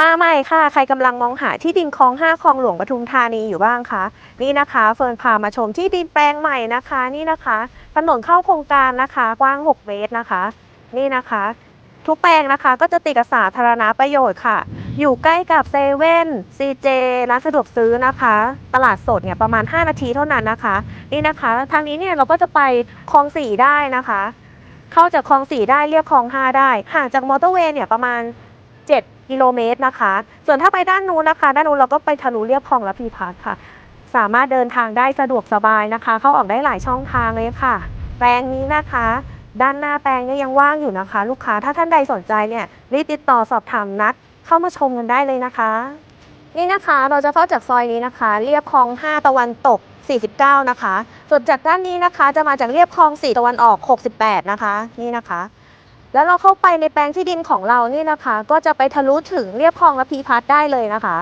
มาใหม่ค่ะ ใครกำลังมองหาที่ดินคลองห้าคลองหลวงปทุมธานีอยู่บ้างคะนี่นะคะเฟิร์นพามาชมที่ดินแปลงใหม่นะคะนี่นะคะถนนเข้าโครงการนะคะกว้าง 6 เมตรนะคะ นี่นะคะ ทุกแปลงนะคะก็จะติดกับสาธารณประโยชน์ค่ะ อยู่ใกล้กับเซเว่นซีเจร้านสะดวกซื้อนะคะ ตลาดสดเนี่ยประมาณ 5 นาทีเท่านั้นนะคะ นี่นะคะทางนี้เนี่ยเราก็จะไปคลองสี่ได้นะคะ เข้าจากคลองสี่ได้เรียบคลองห้าได้ห่างจากมอเตอร์เวย์เนี่ยประมาณ 7 กิโลเมตรนะคะ ส่วนถ้าไปด้านนู้นนะคะ ด้านนู้นเราก็ไปทะลุเรียบคลองระพีพัฒน์ค่ะ สามารถเดินทางได้สะดวกสบายนะคะ เข้าออกได้หลายช่องทางเลยค่ะ แปลงนี้นะคะ ด้านหน้าแปลงเนี่ยยังว่างอยู่นะคะ ลูกค้าถ้าท่านใดสนใจเนี่ยรีบติดต่อสอบถามนัดเข้ามาชมกันได้เลยนะคะ นี่นะคะเราจะเข้าจากซอยนี้นะคะ เรียบคลอง 5 ตะวันตก 49 นะคะ ส่วนจากด้านนี้นะคะ จะมาจากเรียบคลอง 4 ตะวันออก 68 นะคะ นี่นะคะ แล้วเราเข้าไปในแปลงที่ดินของเรานี่นะคะ ก็จะไปทะลุถึงเรียบคลองระพีพัฒน์ได้เลยนะคะ